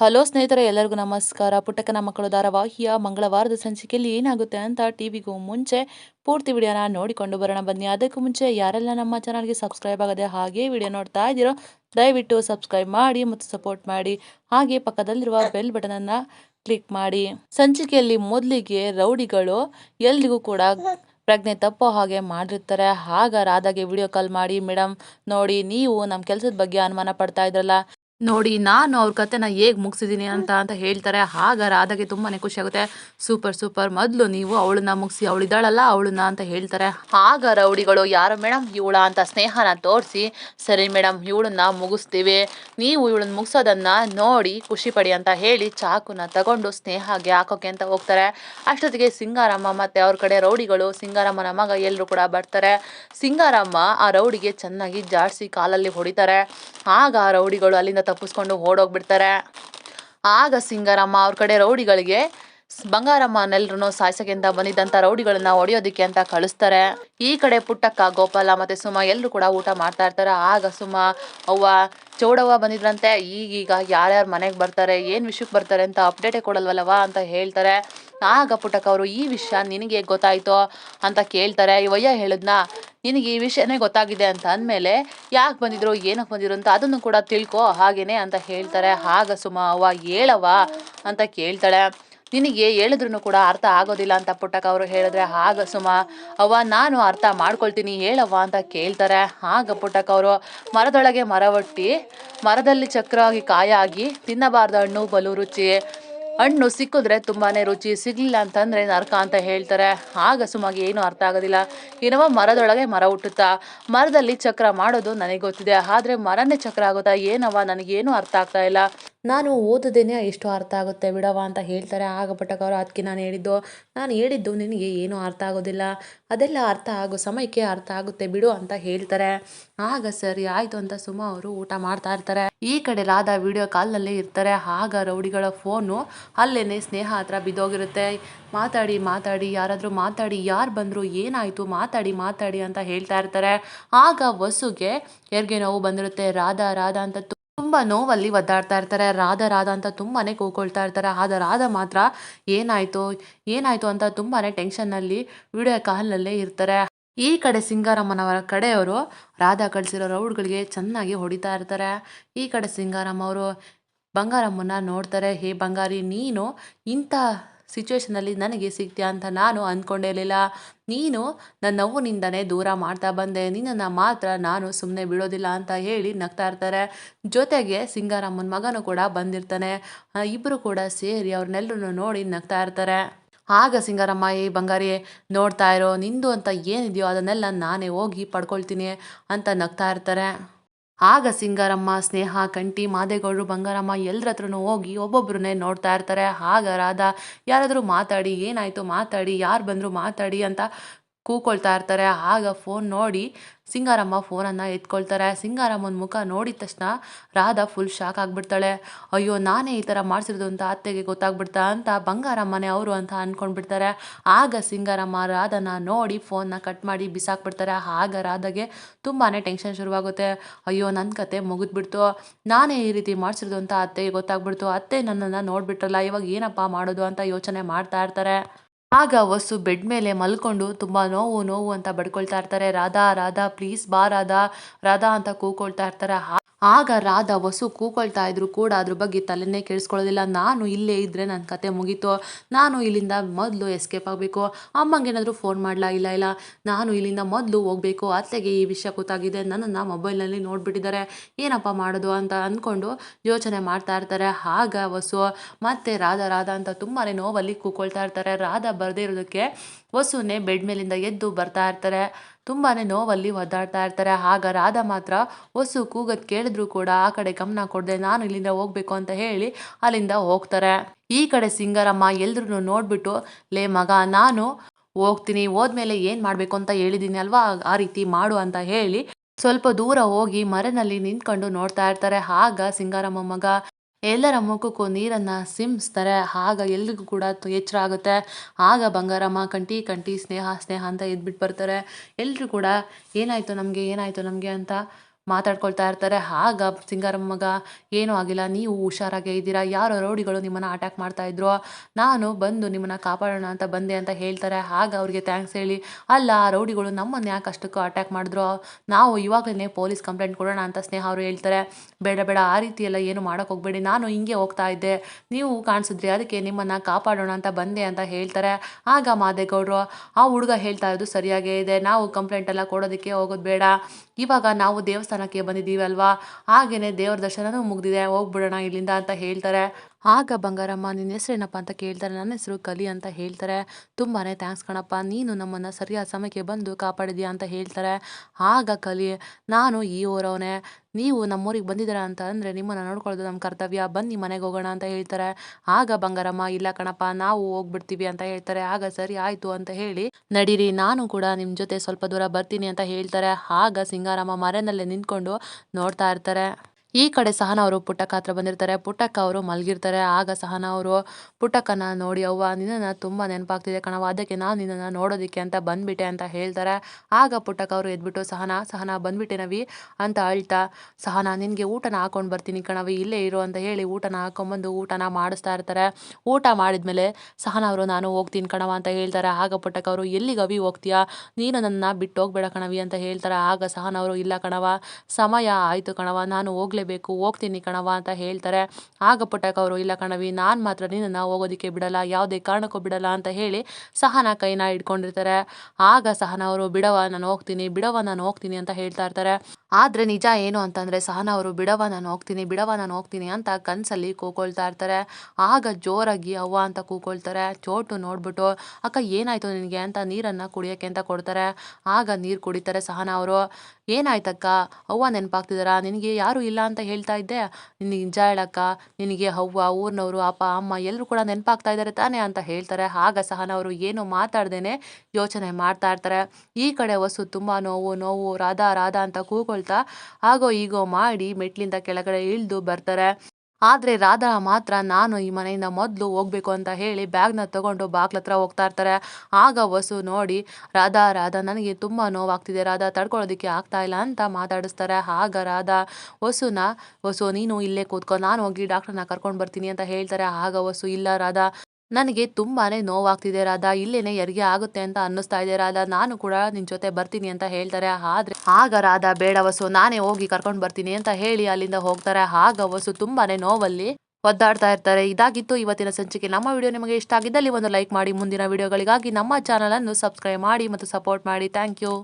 Hello ಸ್ನೇಹಿತರೆ, ಎಲ್ಲರಿಗೂ ನಮಸ್ಕಾರ. ಪುಟ್ಟಕ್ಕನ ಮಕ್ಕಳು ಧಾರಾವಾಹಿಯ ಮಂಗಳವಾರದ ಸಂಚಿಕೆಯಲ್ಲಿ ಏನಾಗುತ್ತೆ ಅಂತ ಟಿವಿಗೂ ಮುಂಚೆ ಪೂರ್ತಿ ವಿಡಿಯೋನ ನೋಡಿಕೊಂಡು ಬರೋಣ. ಬನ್ನಿ, ಅದಕ್ಕೂ ಮುಂಚೆ ಯಾರೆಲ್ಲ ನಮ್ಮ ಚಾನಲ್ಗೆ ಸಬ್ಸ್ಕ್ರೈಬ್ ಆಗದೆ ಹಾಗೆ ವಿಡಿಯೋ ನೋಡ್ತಾ ಇದ್ದೀರೋ, ದಯವಿಟ್ಟು ಸಬ್ಸ್ಕ್ರೈಬ್ ಮಾಡಿ ಮತ್ತು ಸಪೋರ್ಟ್ ಮಾಡಿ. ಹಾಗೆ ಪಕ್ಕದಲ್ಲಿರುವ ಬೆಲ್ ಬಟನನ್ನು ಕ್ಲಿಕ್ ಮಾಡಿ. ಸಂಚಿಕೆಯಲ್ಲಿ ಮೊದಲಿಗೆ ರೌಡಿಗಳು ಎಲ್ರಿಗೂ ಕೂಡ ಪ್ರಜ್ಞೆ ತಪ್ಪೋ ಹಾಗೆ ಮಾಡಿರ್ತಾರೆ. ಆಗ ರಾಧಾಗೆ ವಿಡಿಯೋ ಕಾಲ್ ಮಾಡಿ ಮೇಡಮ್ ನೋಡಿ, ನೀವು ನಮ್ಮ ಕೆಲಸದ ಬಗ್ಗೆ ಅನುಮಾನ ಪಡ್ತಾ ಇದ್ರಲ್ಲ ನೋಡಿ, ನಾನು ಅವ್ರ ಕತೆನ ಹೇಗೆ ಮುಗಿಸಿದ್ದೀನಿ ಅಂತ ಅಂತ ಹೇಳ್ತಾರೆ. ಆಗ ರಾಧಾಗೆ ತುಂಬಾ ಖುಷಿ ಆಗುತ್ತೆ. Super super. ಮೊದಲು ನೀವು ಅವಳನ್ನ ಮುಗಿಸಿ ಅವಳಿದ್ದಾಳಲ್ಲ ಅವಳನ್ನ ಅಂತ ಹೇಳ್ತಾರೆ. ಆಗ ರೌಡಿಗಳು ಯಾರು ಮೇಡಮ್? ಇವಳ ಅಂತ ಸ್ನೇಹನ ತೋರಿಸಿ, ಸರಿ ಮೇಡಮ್, ಇವಳನ್ನ ಮುಗಿಸ್ತೀವಿ. ನೀವು ಇವಳನ್ನ ಮುಗಿಸೋದನ್ನ ನೋಡಿ, ಖುಷಿ ಪಡಿ ಅಂತ ಹೇಳಿ ಚಾಕುನ ತಗೊಂಡು ಸ್ನೇಹಗೆ ಹಾಕೋಕೆ ಅಂತ ಹೋಗ್ತಾರೆ. ಅಷ್ಟೊತ್ತಿಗೆ ಸಿಂಗಾರಮ್ಮ ಮತ್ತೆ ಅವ್ರ ಕಡೆ ರೌಡಿಗಳು, ಸಿಂಗಾರಮ್ಮನ ಮಗ ಎಲ್ಲರೂ ಕೂಡ ಬರ್ತಾರೆ. ಸಿಂಗಾರಮ್ಮ ಆ ರೌಡಿಗೆ ಚೆನ್ನಾಗಿ ಜಾಡಿಸಿ ಕಾಲಲ್ಲಿ ಹೊಡಿತಾರೆ. ಆಗ ಆ ರೌಡಿಗಳು ಅಲ್ಲಿಂದ ತಪ್ಪಿಸ್ಕೊಂಡು ಓಡೋಗ್ಬಿಡ್ತಾರೆ. ಆಗ ಸಿಂಗರಮ್ಮ ಅವ್ರ ಕಡೆ ರೌಡಿಗಳಿಗೆ ಸ್- ಬಂಗಾರಮ್ಮನೆಲ್ರೂ ಸಾಯ್ಸಕ್ಕೆ ಅಂತ ಬಂದಿದ್ದಂಥ ರೌಡಿಗಳನ್ನ ಹೊಡೆಯೋದಿಕ್ಕೆ ಅಂತ ಕಳಿಸ್ತಾರೆ. ಈ ಕಡೆ ಪುಟ್ಟಕ್ಕ, ಗೋಪಾಲ ಮತ್ತೆ ಸುಮ ಎಲ್ಲರೂ ಕೂಡ ಊಟ ಮಾಡ್ತಾ ಇರ್ತಾರೆ. ಆಗ ಸುಮ, ಅವ್ವ, ಚೌಡವ್ವ ಬಂದಿದ್ರಂತೆ. ಈಗೀಗ ಯಾರ್ಯಾರು ಮನೆಗೆ ಬರ್ತಾರೆ, ಏನು ವಿಷಯಕ್ಕೆ ಬರ್ತಾರೆ ಅಂತ ಅಪ್ಡೇಟೇ ಕೊಡಲ್ವಲ್ಲವ ಅಂತ ಹೇಳ್ತಾರೆ. ಆಗ ಪುಟ್ಟಕ್ಕ ಅವರು, ಈ ವಿಷಯ ನಿನಗೆ ಗೊತ್ತಾಯ್ತೋ ಅಂತ ಕೇಳ್ತಾರೆ. ಇವಯ್ಯ ಹೇಳಿದ್ನ, ನಿನಗೆ ಈ ವಿಷಯನೇ ಗೊತ್ತಾಗಿದೆ ಅಂತ ಅಂದಮೇಲೆ ಯಾಕೆ ಬಂದಿದ್ರು ಏನಕ್ಕೆ ಬಂದಿದ್ರು ಅಂತ ಅದನ್ನು ಕೂಡ ತಿಳ್ಕೊ ಹಾಗೇನೆ ಅಂತ ಹೇಳ್ತಾರೆ. ಆಗ ಸುಮ ಅವ್ವ, ಹೇಳವ್ವ ಅಂತ ಕೇಳ್ತಾಳೆ. ನಿನಗೆ ಹೇಳಿದ್ರು ಕೂಡ ಅರ್ಥ ಆಗೋದಿಲ್ಲ ಅಂತ ಪುಟ್ಟಕ್ಕ ಅವರು ಹೇಳಿದ್ರೆ ಆಗ ಸುಮ, ಅವ್ವ, ನಾನು ಅರ್ಥ ಮಾಡ್ಕೊಳ್ತೀನಿ, ಹೇಳವ್ವ ಅಂತ ಕೇಳ್ತಾರೆ. ಆಗ ಪುಟ್ಟಕ್ಕ ಅವರು ಮರದೊಳಗೆ ಮರ ಒಟ್ಟಿ, ಮರದಲ್ಲಿ ಚಕ್ರವಾಗಿ ಕಾಯಾಗಿ ತಿನ್ನಬಾರ್ದು ಹಣ್ಣು, ಬಲು ರುಚಿ. ಹಣ್ಣು ಸಿಕ್ಕಿದ್ರೆ ತುಂಬಾನೇ ರುಚಿ, ಸಿಗ್ಲಿಲ್ಲ ಅಂತಂದ್ರೆ ನರಕ ಅಂತ ಹೇಳ್ತಾರೆ. ಆಗ ಸುಮಗೆ ಏನು ಅರ್ಥ ಆಗೋದಿಲ್ಲ. ಏನವ ಮರದೊಳಗೆ ಮರ ಹುಟ್ಟುತ್ತಾ, ಮರದಲ್ಲಿ ಚಕ್ರ ಮಾಡೋದು ನನಗೆ ಗೊತ್ತಿದೆ. ಆದರೆ ಮರನೇ ಚಕ್ರ ಆಗುತ್ತಾ ಏನವ ನನಗೇನು ಅರ್ಥ ಆಗ್ತಾ ಇಲ್ಲ. ನಾನು ಓದದೇನೆ ಎಷ್ಟು ಅರ್ಥ ಆಗುತ್ತೆ ಬಿಡವ ಅಂತ ಹೇಳ್ತಾರೆ. ಆಗ ಪಟಕವರು ಅದಕ್ಕೆ ನಾನು ಹೇಳಿದ್ದು ನಾನು ಹೇಳಿದ್ದು ನಿನಗೆ ಏನೂ ಅರ್ಥ ಆಗೋದಿಲ್ಲ. ಅದೆಲ್ಲ ಅರ್ಥ ಆಗೋ ಸಮಯಕ್ಕೆ ಅರ್ಥ ಆಗುತ್ತೆ, ಬಿಡು ಅಂತ ಹೇಳ್ತಾರೆ. ಆಗ ಸರಿ ಆಯಿತು ಅಂತ ಸುಮ ಅವರು ಊಟ ಮಾಡ್ತಾ ಇರ್ತಾರೆ. ಈ ಕಡೆ ರಾಧ ವಿಡಿಯೋ ಕಾಲ್ನಲ್ಲೇ ಇರ್ತಾರೆ. ಆಗ ರೌಡಿಗಳ ಫೋನು ಅಲ್ಲೇನೆ ಸ್ನೇಹ ಹತ್ರ ಬಿದ್ದೋಗಿರುತ್ತೆ. ಮಾತಾಡಿ ಮಾತಾಡಿ, ಯಾರಾದರೂ ಮಾತಾಡಿ, ಯಾರು ಬಂದರು ಏನಾಯಿತು, ಮಾತಾಡಿ ಮಾತಾಡಿ ಅಂತ ಹೇಳ್ತಾ ಇರ್ತಾರೆ. ಆಗ ವಸುಗೆ ಹೆರಿಗೆ ನೋವು ಬಂದಿರುತ್ತೆ, ರಾಧಾ ರಾಧಾ ಅಂತ ತುಂಬ ನೋವಲ್ಲಿ ಒದ್ದಾಡ್ತಾ ಇರ್ತಾರೆ, ರಾಧಾ ರಾಧಾ ಅಂತ ತುಂಬಾನೇ ಕೂಕೊಳ್ತಾ ಇರ್ತಾರೆ ಆದ ರಾಧ ಮಾತ್ರ ಏನಾಯ್ತು ಏನಾಯ್ತು ಅಂತ ತುಂಬಾನೇ ಟೆನ್ಷನ್ನಲ್ಲಿ ವಿಡಿಯೋ ಕಾಲ್ನಲ್ಲೇ ಇರ್ತಾರೆ. ಈ ಕಡೆ ಸಿಂಗಾರಮ್ಮನವರ ಕಡೆಯವರು ರಾಧಾ ಕಳಿಸಿರೋ ರೌಡ್ಗಳಿಗೆ ಚೆನ್ನಾಗಿ ಹೊಡಿತಾ ಇರ್ತಾರೆ. ಈ ಕಡೆ ಸಿಂಗಾರಮ್ಮ ಅವರು ಬಂಗಾರಮ್ಮನ ನೋಡ್ತಾರೆ, ಹೇ ಬಂಗಾರಿ, ನೀನು ಇಂಥ ಸಿಚುವೇಶನಲ್ಲಿ ನನಗೆ ಸಿಗ್ತೀಯಾ ಅಂತ ನಾನು ಅಂದ್ಕೊಂಡೇ ಇರಲಿಲ್ಲ. ನೀನು ನನ್ನ ನೋವಿನಿಂದನೇ ದೂರ ಮಾಡ್ತಾ ಬಂದೆ. ನಿನ್ನನ್ನು ಮಾತ್ರ ನಾನು ಸುಮ್ಮನೆ ಬಿಡೋದಿಲ್ಲ ಅಂತ ಹೇಳಿ ನಗ್ತಾ ಇರ್ತಾರೆ. ಜೊತೆಗೆ ಸಿಂಗಾರಮ್ಮನ ಮಗನೂ ಕೂಡ ಬಂದಿರ್ತಾನೆ. ಇಬ್ಬರು ಕೂಡ ಸೇರಿ ಅವ್ರನ್ನೆಲ್ಲರೂ ನೋಡಿ ನಗ್ತಾ ಇರ್ತಾರೆ. ಆಗ ಸಿಂಗಾರಮ್ಮ ಏ ಬಂಗಾರಿ ನೋಡ್ತಾ ಇರೋ, ನಿಂದು ಅಂತ ಏನಿದೆಯೋ ಅದನ್ನೆಲ್ಲ ನಾನೇ ಹೋಗಿ ಪಡ್ಕೊಳ್ತೀನಿ ಅಂತ ನಗ್ತಾ ಇರ್ತಾರೆ. ಆಗ ಸಿಂಗಾರಮ್ಮ, ಸ್ನೇಹ ಕಂಟಿ ಮಾದೇಗೌಡರು, ಬಂಗಾರಮ್ಮ ಎಲ್ಲರ ಹತ್ರನೂ ಹೋಗಿ ಒಬ್ಬೊಬ್ಬರನ್ನೇ ನೋಡ್ತಾ ಇರ್ತಾರೆ. ಆಗ ರಾಧ, ಯಾರಾದರೂ ಮಾತಾಡಿ, ಏನಾಯಿತು ಮಾತಾಡಿ, ಯಾರು ಬಂದರೂ ಮಾತಾಡಿ ಅಂತ ಕೂಕೊಳ್ತಾ ಇರ್ತಾರೆ ಆಗ ಫೋನ್ ನೋಡಿ, ಸಿಂಗಾರಮ್ಮ ಫೋನನ್ನು ಎತ್ಕೊಳ್ತಾರೆ. ಸಿಂಗಾರಮ್ಮನ ಮುಖ ನೋಡಿದ ತಕ್ಷಣ ರಾಧಾ ಫುಲ್ ಶಾಕ್ ಆಗಿಬಿಡ್ತಾಳೆ. ಅಯ್ಯೋ, ನಾನೇ ಈ ಥರ ಮಾಡಿಸಿರೋದು ಅಂತ ಅತ್ತೆಗೆ ಗೊತ್ತಾಗ್ಬಿಡ್ತಾ ಅಂತ ಬಂಗಾರಮ್ಮನೇ ಅವರು ಅಂತ ಅಂದ್ಕೊಂಡ್ಬಿಡ್ತಾರೆ ಆಗ ಸಿಂಗಾರಮ್ಮ ರಾಧನ ನೋಡಿ ಫೋನ್ನ ಕಟ್ ಮಾಡಿ ಬಿಸಾಕ್ಬಿಡ್ತಾರೆ. ಆಗ ರಾಧಾಗೆ ತುಂಬಾ ಟೆನ್ಷನ್ ಶುರುವಾಗುತ್ತೆ. ಅಯ್ಯೋ ನನ್ನ ಕತೆ ಮುಗಿದ್ಬಿಡ್ತು. ನಾನೇ ಈ ರೀತಿ ಮಾಡಿಸಿರೋದು ಅಂತ ಅತ್ತೆಗೆ ಗೊತ್ತಾಗ್ಬಿಡ್ತು. ಅತ್ತೆ ನನ್ನನ್ನು ನೋಡಿಬಿಟ್ರಲ್ಲ, ಇವಾಗ ಏನಪ್ಪ ಮಾಡೋದು? ಅಂತ ಯೋಚನೆ ಮಾಡ್ತಾ ಇರ್ತಾರೆ. ಆಗ ವಸು ಬೆಡ್ ಮೇಲೆ ಮಲ್ಕೊಂಡು ತುಂಬ ನೋವು ನೋವು ಅಂತ ಬಡ್ಕೊಳ್ತಾ ಇರ್ತಾರೆ. ರಾಧಾ ರಾಧಾ ಪ್ಲೀಸ್ ಬಾ ರಾಧಾ ರಾಧಾ ಅಂತ ಕೂಕೊಳ್ತಾ ಇರ್ತಾರೆ. ಆಗ ರಾಧಾ ವಸು ಕೂಕೊಳ್ತಾ ಇದ್ರು ಕೂಡ ಅದ್ರ ಬಗ್ಗೆ ತಲೆನೇ ಕೆಡಿಸ್ಕೊಳ್ಳೋದಿಲ್ಲ. ನಾನು ಇಲ್ಲೇ ಇದ್ರೆ ನನ್ನ ಕತೆ ಮುಗೀತು. ನಾನು ಇಲ್ಲಿಂದ ಮೊದಲು ಎಸ್ಕೇಪ್ ಆಗಬೇಕು. ಅಮ್ಮಂಗೇನಾದರೂ ಫೋನ್ ಮಾಡಲ? ಇಲ್ಲ ಇಲ್ಲ. ನಾನು ಇಲ್ಲಿಂದ ಮೊದಲು ಹೋಗಬೇಕು. ಅತ್ತೆಗೆ ಈ ವಿಷಯ ಗೊತ್ತಾಗಿದೆ. ನನ್ನನ್ನು ಮೊಬೈಲ್ನಲ್ಲಿ ನೋಡಿಬಿಟ್ಟಿದ್ದಾರೆ. ಏನಪ್ಪ ಮಾಡೋದು? ಅಂತ ಅಂದ್ಕೊಂಡು ಯೋಚನೆ ಮಾಡ್ತಾ ಇರ್ತಾರೆ. ಆಗ ವಸು, ಮತ್ತೆ ರಾಧಾ ರಾಧಾ ಅಂತ ತುಂಬಾ ನೋವಲ್ಲಿ ಕೂಕೊಳ್ತಾ ಇರ್ತಾರೆ. ರಾಧಾ ಬರದೇ ಇರೋದಕ್ಕೆ ವಸುನೇ ಬೆಡ್ ಮೇಲಿಂದ ಎದ್ದು ಬರ್ತಾ ಇರ್ತಾರೆ. ತುಂಬಾ ನೋವಲ್ಲಿ ಒದ್ದಾಡ್ತಾ ಇರ್ತಾರೆ. ಆಗ ರಾಧ ಮಾತ್ರ ಒಸು ಕೂಗದ್ ಕೇಳಿದ್ರು ಕೂಡ ಆ ಕಡೆ ಗಮನ ಕೊಡದೆ, ನಾನು ಇಲ್ಲಿಂದ ಹೋಗ್ಬೇಕು ಅಂತ ಹೇಳಿ ಅಲ್ಲಿಂದ ಹೋಗ್ತಾರೆ. ಈ ಕಡೆ ಸಿಂಗರಮ್ಮ ಎಲ್ರು ನೋಡ್ಬಿಟ್ಟು, ಲೇ ಮಗ, ನಾನು ಹೋಗ್ತೀನಿ, ಹೋದ್ಮೇಲೆ ಏನು ಮಾಡಬೇಕು ಅಂತ ಹೇಳಿದ್ದೀನಿ ಅಲ್ವಾ? ಆ ರೀತಿ ಮಾಡು ಅಂತ ಹೇಳಿ ಸ್ವಲ್ಪ ದೂರ ಹೋಗಿ ಮರನಲ್ಲಿ ನಿಂತ್ಕೊಂಡು ನೋಡ್ತಾ ಇರ್ತಾರೆ. ಆಗ ಸಿಂಗಾರಮ್ಮ ಮಗ ಎಲ್ಲರ ಮುಖಕ್ಕೂ ನೀರನ್ನು ಸಿಮ್ಸ್ತಾರೆ ಆಗ ಎಲ್ರಿಗೂ ಕೂಡ ಎಚ್ಚರ ಆಗುತ್ತೆ. ಆಗ ಬಂಗಾರಮ್ಮ ಕಂಟಿ ಕಂಟಿ ಸ್ನೇಹ ಸ್ನೇಹ ಅಂತ ಎದ್ಬಿಟ್ಟು ಬರ್ತಾರೆ. ಎಲ್ಲರೂ ಕೂಡ ಏನಾಯಿತು ನಮಗೆ ಏನಾಯಿತು ನಮಗೆ ಅಂತ ಮಾತಾಡ್ಕೊಳ್ತಾ ಇರ್ತಾರೆ. ಆಗ ಸಿಂಗಾರಮ್ಮಗ ಮಗ, ಏನೂ ಆಗಿಲ್ಲ, ನೀವು ಹುಷಾರಾಗೇ ಇದ್ದೀರಾ? ಯಾರೋ ರೌಡಿಗಳು ನಿಮ್ಮನ್ನು ಅಟ್ಯಾಕ್ ಮಾಡ್ತಾ ಇದ್ರು. ನಾನು ಬಂದು ನಿಮ್ಮನ್ನು ಕಾಪಾಡೋಣ ಅಂತ ಬಂದೆ ಅಂತ ಹೇಳ್ತಾರೆ. ಆಗ ಅವ್ರಿಗೆ ಥ್ಯಾಂಕ್ಸ್ ಹೇಳಿ, ಅಲ್ಲ, ಆ ರೌಡಿಗಳು ನಮ್ಮನ್ನು ಯಾಕೆ ಅಷ್ಟಕ್ಕೂ ಅಟ್ಯಾಕ್ ಮಾಡಿದ್ರು? ನಾವು ಇವಾಗಲೇ ಪೊಲೀಸ್ ಕಂಪ್ಲೇಂಟ್ ಕೊಡೋಣ ಅಂತ ಸ್ನೇಹ ಅವರು ಹೇಳ್ತಾರೆ. ಬೇಡ ಬೇಡ, ಆ ರೀತಿ ಎಲ್ಲ ಏನು ಮಾಡೋಕೆ ಹೋಗಬೇಡಿ. ನಾನು ಹಿಂಗೆ ಹೋಗ್ತಾ ಇದ್ದೆ. ನೀವು ಕಾಣಿಸಿದ್ರಿ, ಅದಕ್ಕೆ ನಿಮ್ಮನ್ನು ಕಾಪಾಡೋಣ ಅಂತ ಬಂದೆ ಅಂತ ಹೇಳ್ತಾರೆ. ಆಗ ಮಾದೇಗೌಡರು, ಆ ಹುಡುಗ ಹೇಳ್ತಾ ಇರೋದು ಸರಿಯಾಗೇ ಇದೆ. ನಾವು ಕಂಪ್ಲೇಂಟ್ ಎಲ್ಲ ಕೊಡೋದಕ್ಕೆ ಹೋಗೋದು ಬೇಡ. ಇವಾಗ ನಾವು ದೇವಸ್ಥಾನಕ್ಕೆ ಬಂದಿದ್ದೀವಿ ಅಲ್ವಾ ಹಾಗೇನೆ ದೇವ್ರ ದರ್ಶನವೂ ಮುಗಿದಿದೆ. ಹೋಗ್ಬಿಡೋಣ ಇಲ್ಲಿಂದ ಅಂತ ಹೇಳ್ತಾರೆ. ಆಗ ಬಂಗಾರಮ್ಮ, ನಿನ್ನ ಹೆಸರೇನಪ್ಪ ಅಂತ ಕೇಳ್ತಾರೆ. ನನ್ನ ಹೆಸರು ಕಲಿ ಅಂತ ಹೇಳ್ತಾರೆ. ತುಂಬಾ ಥ್ಯಾಂಕ್ಸ್ ಕಣಪ್ಪ. ನೀನು ನಮ್ಮನ್ನು ಸರಿಯಾದ ಸಮಯಕ್ಕೆ ಬಂದು ಕಾಪಾಡಿದ್ಯಾ ಅಂತ ಹೇಳ್ತಾರೆ. ಆಗ ಕಲಿ, ನಾನು ಈ ಊರವನೇ. ನೀವು ನಮ್ಮೂರಿಗೆ ಬಂದಿದ್ದೀರಾ ಅಂತ ಅಂದರೆ ನಿಮ್ಮನ್ನು ನೋಡ್ಕೊಳ್ಳೋದು ನಮ್ಮ ಕರ್ತವ್ಯ. ಬನ್ನಿ ಮನೆಗೆ ಹೋಗೋಣ ಅಂತ ಹೇಳ್ತಾರೆ. ಆಗ ಬಂಗಾರಮ್ಮ, ಇಲ್ಲ ಕಣಪ್ಪ, ನಾವು ಹೋಗ್ಬಿಡ್ತೀವಿ ಅಂತ ಹೇಳ್ತಾರೆ. ಆಗ ಸರಿ ಆಯಿತು ಅಂತ ಹೇಳಿ, ನಡೀರಿ, ನಾನು ಕೂಡ ನಿಮ್ಮ ಜೊತೆ ಸ್ವಲ್ಪ ದೂರ ಬರ್ತೀನಿ ಅಂತ ಹೇಳ್ತಾರೆ. ಆಗ ಸಿಂಗಾರಮ್ಮ ಮರೆಯಲ್ಲೇ ನಿಂತ್ಕೊಂಡು ನೋಡ್ತಾ ಇರ್ತಾರೆ. ಈ ಕಡೆ ಸಹನ ಅವರು ಪುಟ್ಟಕ್ಕ ಹತ್ರ ಬಂದಿರ್ತಾರೆ. ಪುಟ್ಟಕ್ಕ ಅವರು ಮಲಗಿರ್ತಾರೆ. ಆಗ ಸಹನ ಅವರು, ಪುಟ್ಟಕ್ಕನ ನೋಡಿ ಅವ್ವ, ನಿನ್ನನ್ನು ತುಂಬ ನೆನಪಾಗ್ತಿದೆ ಕಣವ ಅದಕ್ಕೆ ನಾನು ನಿನ್ನನ್ನು ನೋಡೋದಕ್ಕೆ ಅಂತ ಬಂದ್ಬಿಟ್ಟೆ ಅಂತ ಹೇಳ್ತಾರೆ. ಆಗ ಪುಟ್ಟಕ್ಕ ಅವರು ಎದ್ಬಿಟ್ಟು, ಸಹನ ಸಹನ, ಬಂದ್ಬಿಟ್ಟೆ ನವಿ ಅಂತ ಅಳ್ತಾ, ಸಹನ, ನಿನಗೆ ಊಟನ ಹಾಕೊಂಡು ಬರ್ತೀನಿ ಕಣವಿ ಇಲ್ಲೇ ಇರು ಅಂತ ಹೇಳಿ ಊಟನ ಹಾಕೊಂಬಂದು ಊಟನ ಮಾಡಿಸ್ತಾ ಇರ್ತಾರೆ. ಊಟ ಮಾಡಿದ್ಮೇಲೆ ಸಹನ ಅವರು, ನಾನು ಹೋಗ್ತೀನಿ ಕಣವ ಅಂತ ಹೇಳ್ತಾರೆ. ಆಗ ಪುಟ್ಟಕ್ಕ ಅವರು, ಎಲ್ಲಿಗೆ ಅವಿ ಹೋಗ್ತೀಯಾ? ನೀನು ನನ್ನ ಬಿಟ್ಟು ಹೋಗ್ಬೇಡ ಕಣವಿ ಅಂತ ಹೇಳ್ತಾರೆ. ಆಗ ಸಹನ ಅವರು, ಇಲ್ಲ ಕಣವ ಸಮಯ ಆಯಿತು ಕಣವ ನಾನು ಹೋಗ್ಲೇಬೇಕು, ಹೋಗ್ತೀನಿ ಕಣವ ಅಂತ ಹೇಳ್ತಾರೆ. ಆಗ ಪುಟ್ಟಕ್ಕ ಅವರು, ಇಲ್ಲ ಕಣವಿ, ನಾನು ಮಾತ್ರ ನಿನ್ನನ್ನು ಹೋಗೋದಕ್ಕೆ ಬಿಡಲ್ಲ, ಯಾವುದೇ ಕಾರಣಕ್ಕೂ ಬಿಡಲ್ಲ ಅಂತ ಹೇಳಿ ಸಹನ ಕೈನ ಇಟ್ಕೊಂಡಿರ್ತಾರೆ ಆಗ ಸಹನ ಅವರು ಬಿಡವ ನಾನು ಹೋಗ್ತೀನಿ ಬಿಡವ ನಾನು ಹೋಗ್ತೀನಿ ಅಂತ ಹೇಳ್ತಾ ಇರ್ತಾರೆ. ಆದರೆ ನಿಜ ಏನು ಅಂತಂದರೆ ಸಹನ ಅವರು ಬಿಡವ ನಾನು ಹೋಗ್ತೀನಿ, ಬಿಡವ ನಾನು ಹೋಗ್ತೀನಿ ಅಂತ ಕನಸಲ್ಲಿ ಕೂಕೊಳ್ತಾ ಇರ್ತಾರೆ. ಆಗ ಜೋರಾಗಿ ಅವ್ವ ಅಂತ ಕೂಕೊಳ್ತಾರೆ. ಚೋಟು ನೋಡ್ಬಿಟ್ಟು, ಅಕ್ಕ, ಏನಾಯಿತು ನಿನಗೆ ಅಂತ ನೀರನ್ನು ಕುಡಿಯೋಕ್ಕೆ ಅಂತ ಕೊಡ್ತಾರೆ. ಆಗ ನೀರು ಕುಡಿತಾರೆ ಸಹನ ಅವರು. ಏನಾಯ್ತಕ್ಕ? ಅವ್ವ ನೆನಪಾಗ್ತಿದಾರಾ? ನಿನಗೆ ಯಾರೂ ಇಲ್ಲ ಅಂತ ಹೇಳ್ತಾ ಇದ್ದೆ. ನಿನಗೆ ನಿಜ ಹೇಳಕ್ಕ. ನಿನಗೆ ಅವ್ವ, ಊರಿನವರು, ಅಪ್ಪ, ಅಮ್ಮ ಎಲ್ಲರೂ ಕೂಡ ನೆನಪಾಗ್ತಾ ಇದ್ದಾರೆ ತಾನೇ ಅಂತ ಹೇಳ್ತಾರೆ. ಆಗ ಸಹನ ಅವರು ಏನು ಮಾತಾಡ್ದೇನೆ ಯೋಚನೆ ಮಾಡ್ತಾ ಇರ್ತಾರೆ. ಈ ಕಡೆ ವಸು ತುಂಬ ನೋವು ನೋವು, ರಾಧಾ ರಾಧಾ ಅಂತ ಕೂಗೊಳ್ತಾ ಆಗೋ ಈಗೋ ಮಾಡಿ ಮೆಟ್ಲಿಂದ ಕೆಳಗಡೆ ಇಳಿದು ಬರ್ತಾರೆ. ಆದರೆ ರಾಧಾ ಮಾತ್ರ ನಾನು ಈ ಮನೆಯಿಂದ ಮೊದಲು ಹೋಗ್ಬೇಕು ಅಂತ ಹೇಳಿ ಬ್ಯಾಗ್ನ ತಗೊಂಡು ಬಾಗ್ಲ ಹತ್ರ ಹೋಗ್ತಾ ಇರ್ತಾರೆ. ಆಗ ವಸು ನೋಡಿ, ರಾಧಾ ರಾಧಾ, ನನಗೆ ತುಂಬ ನೋವಾಗ್ತಿದೆ. ರಾಧಾ ತಡ್ಕೊಳ್ಳೋದಕ್ಕೆ ಆಗ್ತಾ ಇಲ್ಲ ಅಂತ ಮಾತಾಡಿಸ್ತಾರೆ. ಆಗ ರಾಧಾ, ವಸುನ, ವಸು, ನೀನು ಇಲ್ಲೇ ಕೂತ್ಕೊ. ನಾನು ಹೋಗಿ ಡಾಕ್ಟರ್ನ ಕರ್ಕೊಂಡು ಬರ್ತೀನಿ ಅಂತ ಹೇಳ್ತಾರೆ. ಆಗ ವಸು, ಇಲ್ಲ ರಾಧಾ ನನಗೆ ತುಂಬಾನೇ ನೋವಾಗ್ತಿದೆ ರಾಧಾ, ಇಲ್ಲೇನೆ ಹೆರಿಗೆ ಆಗುತ್ತೆ ಅಂತ ಅನ್ನಿಸ್ತಾ ಇದೆ ರಾಧಾ, ನಾನು ಕೂಡ ನಿನ್ ಜೊತೆ ಬರ್ತೀನಿ ಅಂತ ಹೇಳ್ತಾರೆ, ಆದ್ರೆ ಆಗ ರಾಧಾ, ಬೇಡ ವಸು, ನಾನೇ ಹೋಗಿ ಕರ್ಕೊಂಡು ಬರ್ತೀನಿ ಅಂತ ಹೇಳಿ ಅಲ್ಲಿಂದ ಹೋಗ್ತಾರೆ, ಆಗ ವಸು ತುಂಬಾನೇ ನೋವಲ್ಲಿ ಒದ್ದಾಡ್ತಾ ಇರ್ತಾರೆ. ಇದಾಗಿತ್ತು ಇವತ್ತಿನ ಸಂಚಿಕೆ. ನಮ್ಮ ವಿಡಿಯೋ ನಿಮಗೆ ಇಷ್ಟ ಆಗಿದ್ದಲ್ಲಿ ಒಂದು ಲೈಕ್ ಮಾಡಿ, ಮುಂದಿನ ವಿಡಿಯೋಗಳಿಗಾಗಿ ನಮ್ಮ ಚಾನಲ್ ಅನ್ನು ಸಬ್ಸ್ಕ್ರೈಬ್ ಮಾಡಿ ಮತ್ತು ಸಪೋರ್ಟ್ ಮಾಡಿ. Thank you.